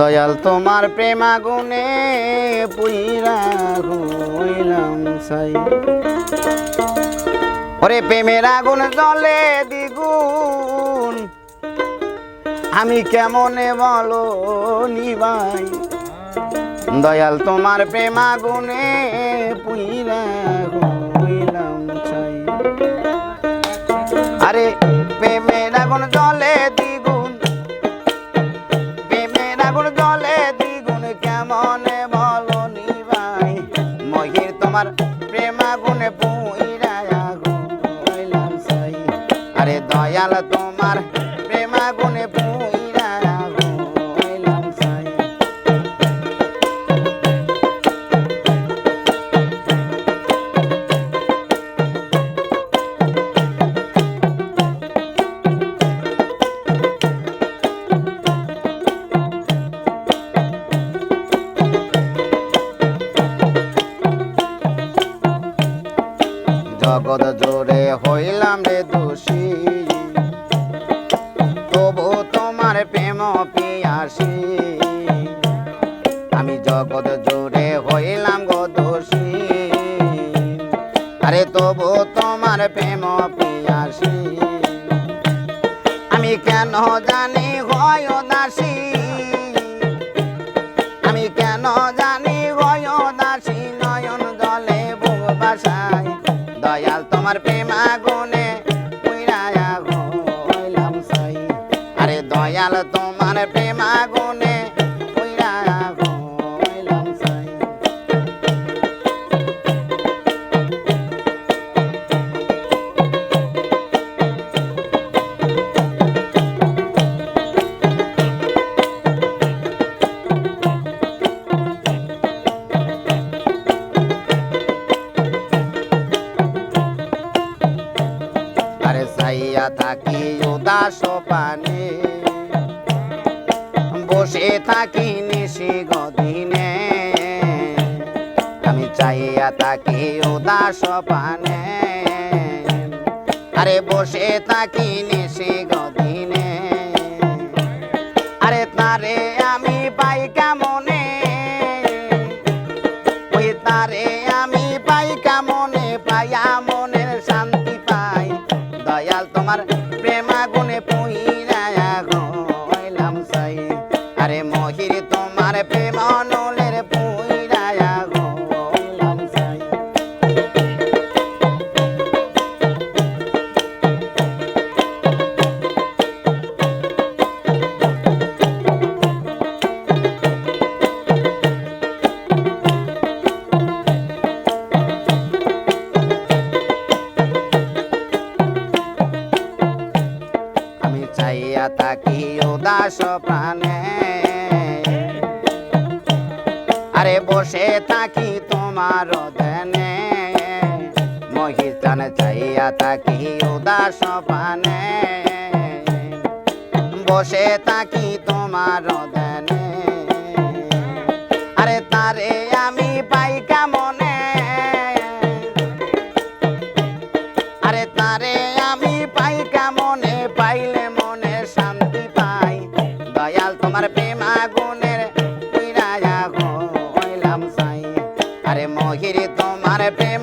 দয়াল তোমার হইলাম সাই। ওরে প্রেমের আগুন জলে দ্বিগুণ, আমি কেমনে বলো নিবাই? দয়াল তোমার পুইরা হইলাম চাই আরে প্রেমের আগুন জলে দ্বিগুণ দয়াল তোমার প্রেমাগুনে পুইরা জগৎ জোরে হইলাম পিয়াসী আমি জগৎ জোরে হইলাম গো দোষী। আরে তবু তোমার প্রেম পিয়াসী। আমি কেন জানি হয় দাসী। আমি কেন জানি হয় দাসী, নয়ন জলে বুক দয়াল তোমার প্রেমা আরে দয়াল থাকি উদাস পানে। বসে থাকি নিশি গদিনে। আমি চাইয়া থাকি উদাস পানে। আরে বসে থাকি নিশি গদিনে। আরে তারে প্রেমা গুনে প্রাণে। আরে বসে থাকি তোমার দেনে মহিষান চাইয়া থাকি উদাস পানে বসে থাকি তোমার দেনে তোমার প্রেম আগুনের হইলাম সাই। আরে মহির তোমার প্রেম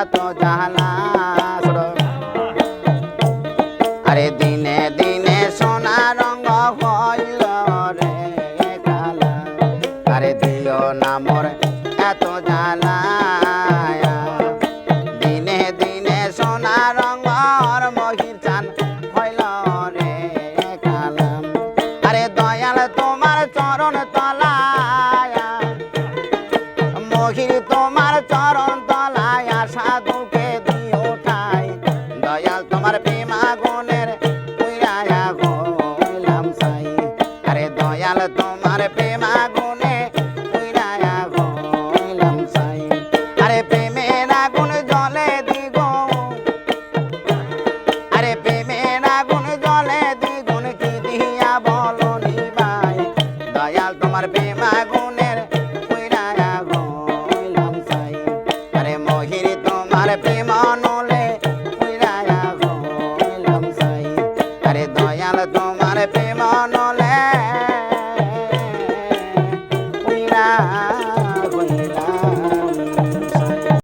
এত জানা আরে দিনে দিনে সোনা রঙ হইল রে কালা। আরে দিল না মোর, এত জানা দয়াল